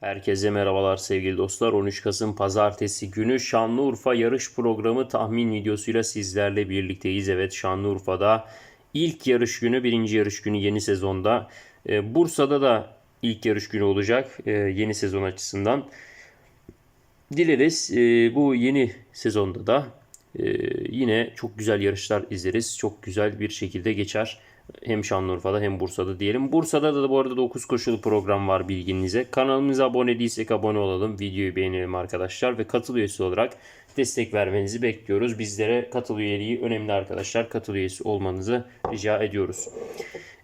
Herkese merhabalar sevgili dostlar. 13 Kasım Pazartesi günü Şanlıurfa yarış programı tahmin videosuyla sizlerle birlikteyiz. Evet Şanlıurfa'da ilk yarış günü, birinci yarış günü yeni sezonda. Ee, Bursa'da da ilk yarış günü olacak e, yeni sezon açısından. Dileriz e, bu yeni sezonda da yine çok güzel yarışlar izleriz. Çok güzel bir şekilde geçer. Hem Şanlıurfa'da hem Bursa'da diyelim. Bursa'da da bu arada 9 koşulu program var bilginize. Kanalımıza abone değilsek abone olalım. Videoyu beğenelim arkadaşlar ve katıl üyesi olarak destek vermenizi bekliyoruz. Bizlere katıl üyeliği önemli arkadaşlar. Katıl üyesi olmanızı rica ediyoruz.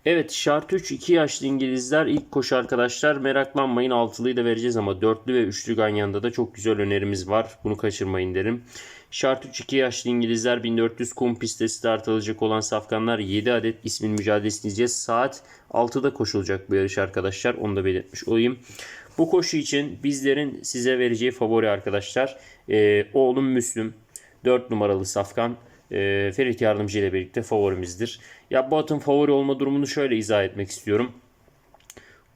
Evet şart 3 2 yaşlı İngilizler ilk koşu arkadaşlar meraklanmayın altılıyı da vereceğiz ama dörtlü ve üçlü Ganyan'da da çok güzel önerimiz var. Bunu kaçırmayın derim. Şart 3 2 yaşlı İngilizler 1400 kum pistte start alacak olan safkanlar 7 adet ismin mücadelesini izleyeceğiz. Saat 6'da koşulacak bu yarış arkadaşlar. Onu da belirtmiş olayım. Bu koşu için bizlerin size vereceği favori arkadaşlar. Ee, oğlum Müslüm 4 numaralı safkan e, Ferit Yardımcı ile birlikte favorimizdir. Ya bu atın favori olma durumunu şöyle izah etmek istiyorum.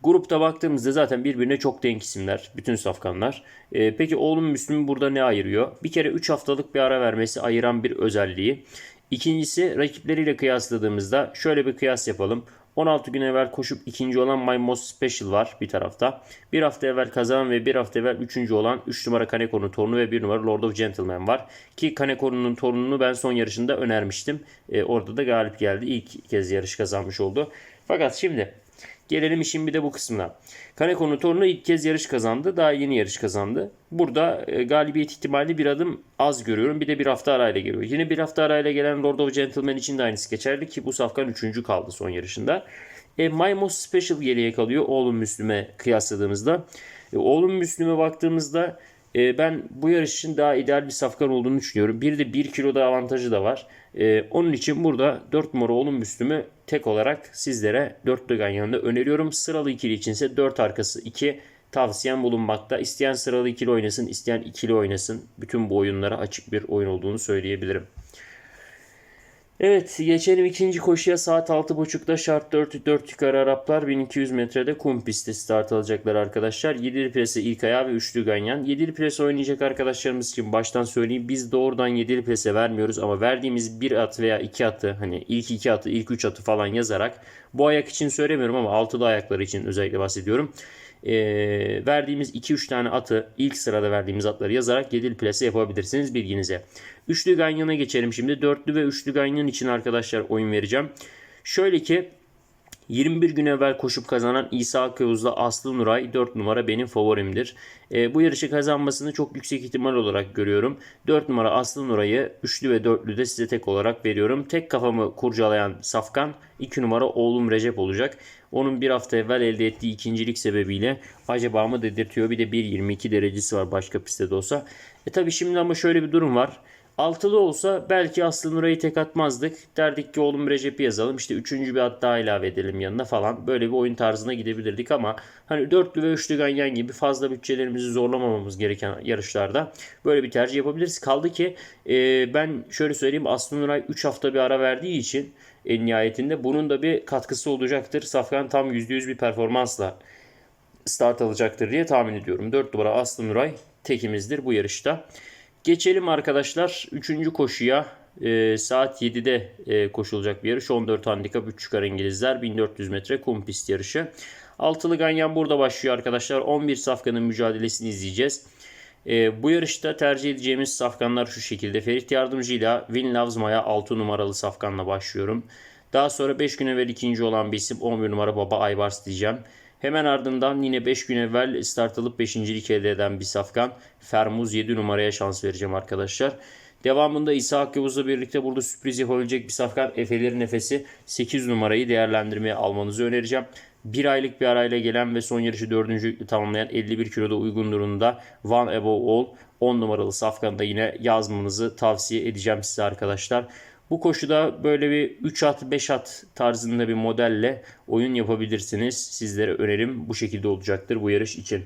Grupta baktığımızda zaten birbirine çok denk isimler. Bütün safkanlar. Ee, peki oğlum Müslüm'ü burada ne ayırıyor? Bir kere 3 haftalık bir ara vermesi ayıran bir özelliği. İkincisi rakipleriyle kıyasladığımızda şöyle bir kıyas yapalım. 16 gün evvel koşup ikinci olan My Most Special var bir tarafta. Bir hafta evvel kazanan ve bir hafta evvel üçüncü olan 3 numara Kaneko'nun torunu ve 1 numara Lord of Gentleman var. Ki Kaneko'nun torununu ben son yarışında önermiştim. Ee, orada da galip geldi. İlk kez yarış kazanmış oldu. Fakat şimdi Gelelim işin bir de bu kısmına. Kaneko'nun torunu ilk kez yarış kazandı. Daha yeni yarış kazandı. Burada e, galibiyet ihtimali bir adım az görüyorum. Bir de bir hafta arayla geliyor. Yine bir hafta arayla gelen Lord of Gentleman için de aynısı geçerli ki bu safkan 3. kaldı son yarışında. E, My Most Special geriye kalıyor oğlum Müslüm'e kıyasladığımızda. E, oğlum Müslüm'e baktığımızda e, ben bu yarış için daha ideal bir safkan olduğunu düşünüyorum. Bir de 1 kiloda avantajı da var. E, onun için burada 4 numara oğlum Müslüm'ü tek olarak sizlere 4 Ligan yanında öneriyorum. Sıralı ikili içinse 4 arkası 2 tavsiyem bulunmakta. İsteyen sıralı ikili oynasın, isteyen ikili oynasın. Bütün bu oyunlara açık bir oyun olduğunu söyleyebilirim. Evet geçelim ikinci koşuya saat 6.30'da şart 4 4 yukarı Araplar 1200 metrede kum pistte start alacaklar arkadaşlar. 7'li plase ilk ayağı ve üçlü ganyan. 7'li plase oynayacak arkadaşlarımız için baştan söyleyeyim biz doğrudan 7'li plase vermiyoruz ama verdiğimiz bir at veya iki atı hani ilk iki atı ilk üç atı falan yazarak bu ayak için söylemiyorum ama altılı ayakları için özellikle bahsediyorum e, verdiğimiz 2-3 tane atı ilk sırada verdiğimiz atları yazarak 7'li plase yapabilirsiniz bilginize. Üçlü Ganyan'a geçelim şimdi. Dörtlü ve üçlü Ganyan için arkadaşlar oyun vereceğim. Şöyle ki 21 gün evvel koşup kazanan İsa Akıvuz'la Aslı Nuray 4 numara benim favorimdir. E, bu yarışı kazanmasını çok yüksek ihtimal olarak görüyorum. 4 numara Aslı Nuray'ı üçlü ve dörtlü de size tek olarak veriyorum. Tek kafamı kurcalayan Safkan 2 numara oğlum Recep olacak. Onun bir hafta evvel elde ettiği ikincilik sebebiyle acaba mı dedirtiyor. Bir de 1.22 derecesi var başka pistte de olsa. E tabi şimdi ama şöyle bir durum var. Altılı olsa belki Aslı Nuray'ı tek atmazdık. Derdik ki oğlum Recep'i yazalım. İşte üçüncü bir at daha ilave edelim yanına falan. Böyle bir oyun tarzına gidebilirdik ama hani dörtlü ve üçlü ganyan gibi fazla bütçelerimizi zorlamamamız gereken yarışlarda böyle bir tercih yapabiliriz. Kaldı ki e, ben şöyle söyleyeyim Aslı Nuray 3 hafta bir ara verdiği için en nihayetinde bunun da bir katkısı olacaktır. Safkan tam %100 bir performansla start alacaktır diye tahmin ediyorum. 4 numara Aslı Nuray tekimizdir bu yarışta. Geçelim arkadaşlar 3. koşuya. E, saat 7'de e, koşulacak bir yarış. 14 handikap 3 çıkar İngilizler. 1400 metre kum pist yarışı. Altılı Ganyan burada başlıyor arkadaşlar. 11 safkanın mücadelesini izleyeceğiz. E, bu yarışta tercih edeceğimiz safkanlar şu şekilde. Ferit Yardımcı ile Win Loves Maya 6 numaralı safkanla başlıyorum. Daha sonra 5 gün evvel ikinci olan bir isim 11 numara Baba Aybars diyeceğim. Hemen ardından yine 5 gün evvel start alıp 5. elde eden bir safkan Fermuz 7 numaraya şans vereceğim arkadaşlar. Devamında İsa Hakkıbuz'la birlikte burada sürpriz yapabilecek bir safkan Efe'lerin nefesi 8 numarayı değerlendirmeye almanızı önereceğim. Bir aylık bir arayla gelen ve son yarışı 4. tamamlayan 51 kiloda uygun durumda One Above All 10 numaralı safkanı yine yazmanızı tavsiye edeceğim size arkadaşlar. Bu koşuda böyle bir 3 at 5 at tarzında bir modelle oyun yapabilirsiniz. Sizlere önerim bu şekilde olacaktır bu yarış için.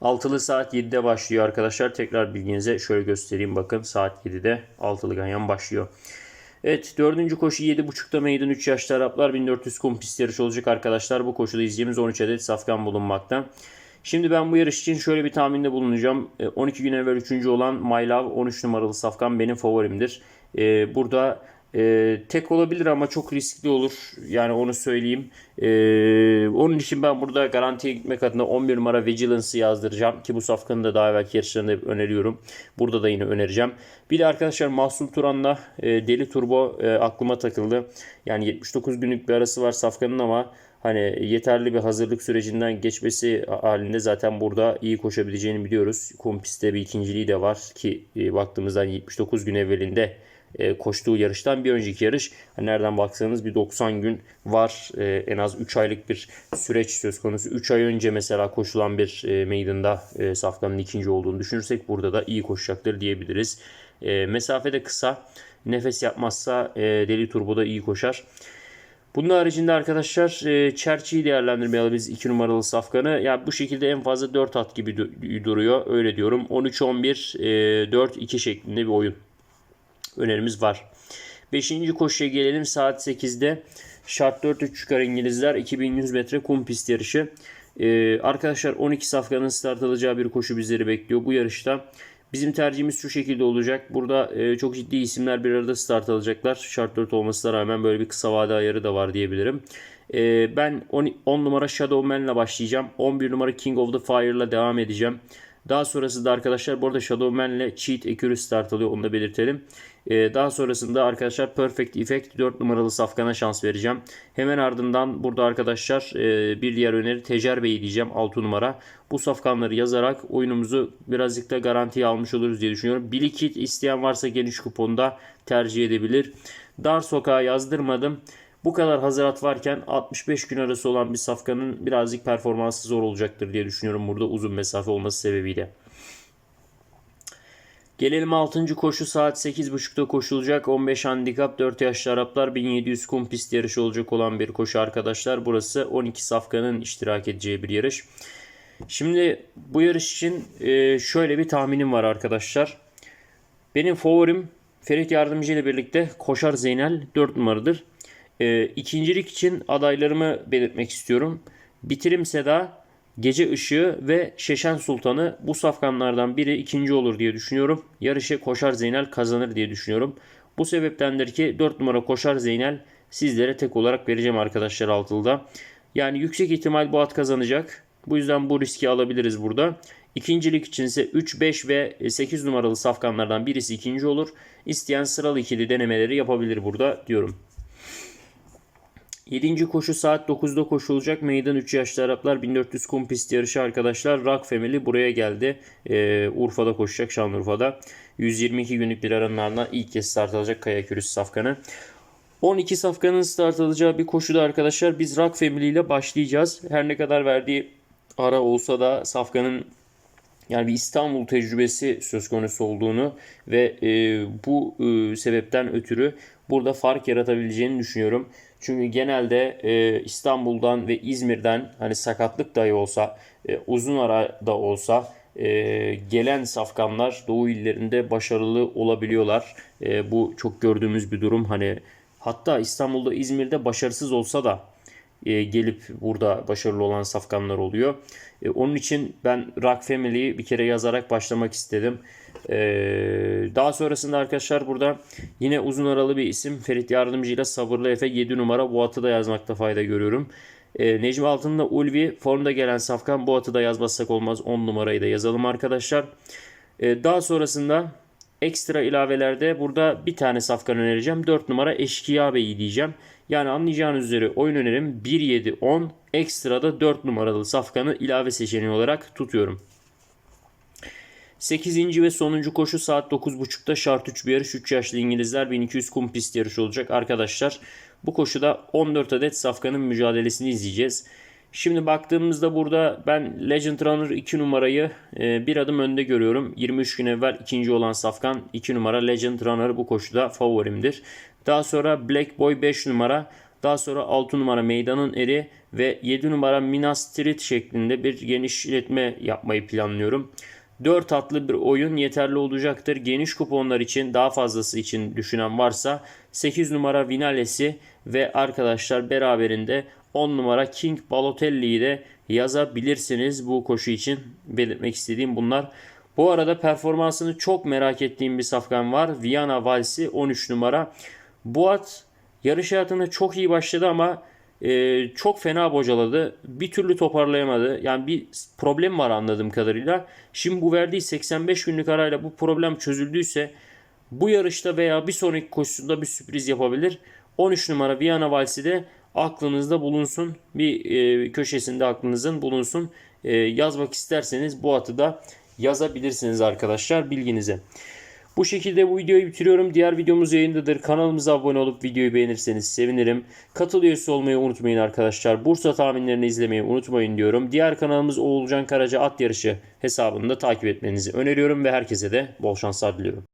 Altılı saat 7'de başlıyor arkadaşlar. Tekrar bilginize şöyle göstereyim bakın saat 7'de altılı ganyan başlıyor. Evet dördüncü koşu 7.30'da meydan 3 yaşlı Araplar 1400 kum pist yarışı olacak arkadaşlar. Bu koşuda izleyeceğimiz 13 adet safkan bulunmakta. Şimdi ben bu yarış için şöyle bir tahminde bulunacağım. E, 12 gün evvel 3. olan My Love 13 numaralı safkan benim favorimdir. E, burada e, tek olabilir ama çok riskli olur. Yani onu söyleyeyim. E, onun için ben burada garantiye gitmek adına 11 numara Vigilance'ı yazdıracağım. Ki bu safkanı da daha evvelki yarışlarında öneriyorum. Burada da yine önereceğim. Bir de arkadaşlar Mahsun Turan'la e, Deli Turbo e, aklıma takıldı. Yani 79 günlük bir arası var safkanın ama hani yeterli bir hazırlık sürecinden geçmesi halinde zaten burada iyi koşabileceğini biliyoruz. Kum bir ikinciliği de var ki e, baktığımızda 79 gün evvelinde e, koştuğu yarıştan bir önceki yarış. Hani nereden baksanız bir 90 gün var. E, en az 3 aylık bir süreç söz konusu. 3 ay önce mesela koşulan bir e, meydanda e, Safkan'ın ikinci olduğunu düşünürsek burada da iyi koşacaktır diyebiliriz. E, mesafe de kısa. Nefes yapmazsa Deli Turbo'da iyi koşar. Bunun haricinde arkadaşlar e, Çerçi'yi değerlendirmeye alabiliriz 2 numaralı safkanı. Ya yani bu şekilde en fazla 4 at gibi du- duruyor. Öyle diyorum. 13-11 e, 4-2 şeklinde bir oyun önerimiz var. 5. koşuya gelelim saat 8'de. Şart 4-3 çıkar İngilizler 2100 metre kum pist yarışı. Ee, arkadaşlar 12 safkanın start alacağı bir koşu bizleri bekliyor bu yarışta. Bizim tercihimiz şu şekilde olacak. Burada e, çok ciddi isimler bir arada start alacaklar. Şart 4 olmasına rağmen böyle bir kısa vade ayarı da var diyebilirim. E, ben 10, 10 numara Shadowman'la başlayacağım. 11 numara King of the Fire'la devam edeceğim. Daha sonrasında arkadaşlar bu arada Shadowman'le Cheat Accuracy start alıyor onu da belirtelim. Ee, daha sonrasında arkadaşlar Perfect Effect 4 numaralı safkana şans vereceğim. Hemen ardından burada arkadaşlar e, bir diğer öneri Tecerbe'yi diyeceğim 6 numara. Bu safkanları yazarak oyunumuzu birazcık da garantiye almış oluruz diye düşünüyorum. Bilikit isteyen varsa geniş kuponda tercih edebilir. Dar sokağa yazdırmadım. Bu kadar hazırat varken 65 gün arası olan bir safkanın birazcık performansı zor olacaktır diye düşünüyorum burada uzun mesafe olması sebebiyle. Gelelim 6. koşu saat 8.30'da koşulacak. 15 handikap 4 yaşlı Araplar 1700 kum pist yarışı olacak olan bir koşu arkadaşlar. Burası 12 safkanın iştirak edeceği bir yarış. Şimdi bu yarış için e, şöyle bir tahminim var arkadaşlar. Benim favorim Ferit Yardımcı ile birlikte Koşar Zeynel 4 numaradır. E, ikincilik için adaylarımı belirtmek istiyorum. Bitirim Seda, Gece Işığı ve Şeşen Sultan'ı bu safkanlardan biri ikinci olur diye düşünüyorum. Yarışı Koşar Zeynel kazanır diye düşünüyorum. Bu sebeptendir ki 4 numara Koşar Zeynel sizlere tek olarak vereceğim arkadaşlar altılıda. Yani yüksek ihtimal bu at kazanacak. Bu yüzden bu riski alabiliriz burada. İkincilik için ise 3, 5 ve 8 numaralı safkanlardan birisi ikinci olur. İsteyen sıralı ikili denemeleri yapabilir burada diyorum. 7. koşu saat 9'da koşulacak. Meydan 3 yaşlı Araplar 1400 kum pist yarışı arkadaşlar. Rock Family buraya geldi. Ee, Urfa'da koşacak Şanlıurfa'da. 122 günlük bir aranın ardından ilk kez start alacak Kaya Kürüs Safkanı. 12 safkanın start alacağı bir koşuda arkadaşlar biz Rock Family ile başlayacağız. Her ne kadar verdiği ara olsa da Safkan'ın yani bir İstanbul tecrübesi söz konusu olduğunu ve e, bu e, sebepten ötürü burada fark yaratabileceğini düşünüyorum. Çünkü genelde e, İstanbul'dan ve İzmir'den hani sakatlık dahi olsa e, uzun ara da olsa e, gelen safkanlar Doğu illerinde başarılı olabiliyorlar. E, bu çok gördüğümüz bir durum. Hani hatta İstanbul'da İzmir'de başarısız olsa da e, gelip burada başarılı olan safkanlar oluyor. E, onun için ben Rock Family'yi bir kere yazarak başlamak istedim. E, daha sonrasında arkadaşlar burada yine uzun aralı bir isim Ferit Yardımcı ile Sabırlı Efe 7 numara bu atı da yazmakta fayda görüyorum. E, Necmi Altın'da Ulvi formda gelen safkan bu atı da yazmazsak olmaz 10 numarayı da yazalım arkadaşlar. E, daha sonrasında ekstra ilavelerde burada bir tane safkan önereceğim. 4 numara Eşkıya Bey'i diyeceğim. Yani anlayacağınız üzere oyun önerim 1-7-10 ekstrada 4 numaralı safkanı ilave seçeneği olarak tutuyorum. 8. ve sonuncu koşu saat 9.30'da şart 3 bir yarış 3 yaşlı İngilizler 1200 kum pist yarışı olacak arkadaşlar. Bu koşuda 14 adet safkanın mücadelesini izleyeceğiz. Şimdi baktığımızda burada ben Legend Runner 2 numarayı e, bir adım önde görüyorum. 23 gün evvel ikinci olan Safkan 2 numara Legend Runner bu koşuda favorimdir. Daha sonra Black Boy 5 numara. Daha sonra 6 numara Meydanın Eri ve 7 numara Minas Street şeklinde bir genişletme yapmayı planlıyorum. 4 atlı bir oyun yeterli olacaktır. Geniş kuponlar için daha fazlası için düşünen varsa 8 numara Vinales'i ve arkadaşlar beraberinde 10 numara King Balotelli'yi de yazabilirsiniz bu koşu için. Belirtmek istediğim bunlar. Bu arada performansını çok merak ettiğim bir safkan var. Viyana Valsi 13 numara. Bu at yarış hayatına çok iyi başladı ama e, çok fena bocaladı. Bir türlü toparlayamadı. Yani bir problem var anladığım kadarıyla. Şimdi bu verdiği 85 günlük arayla bu problem çözüldüyse bu yarışta veya bir sonraki koşusunda bir sürpriz yapabilir. 13 numara Viyana Valsi de aklınızda bulunsun. Bir e, köşesinde aklınızın bulunsun. E, yazmak isterseniz bu atı da yazabilirsiniz arkadaşlar bilginize. Bu şekilde bu videoyu bitiriyorum. Diğer videomuz yayındadır. Kanalımıza abone olup videoyu beğenirseniz sevinirim. Katıl üyesi olmayı unutmayın arkadaşlar. Bursa tahminlerini izlemeyi unutmayın diyorum. Diğer kanalımız Oğulcan Karaca At Yarışı hesabını da takip etmenizi öneriyorum ve herkese de bol şanslar diliyorum.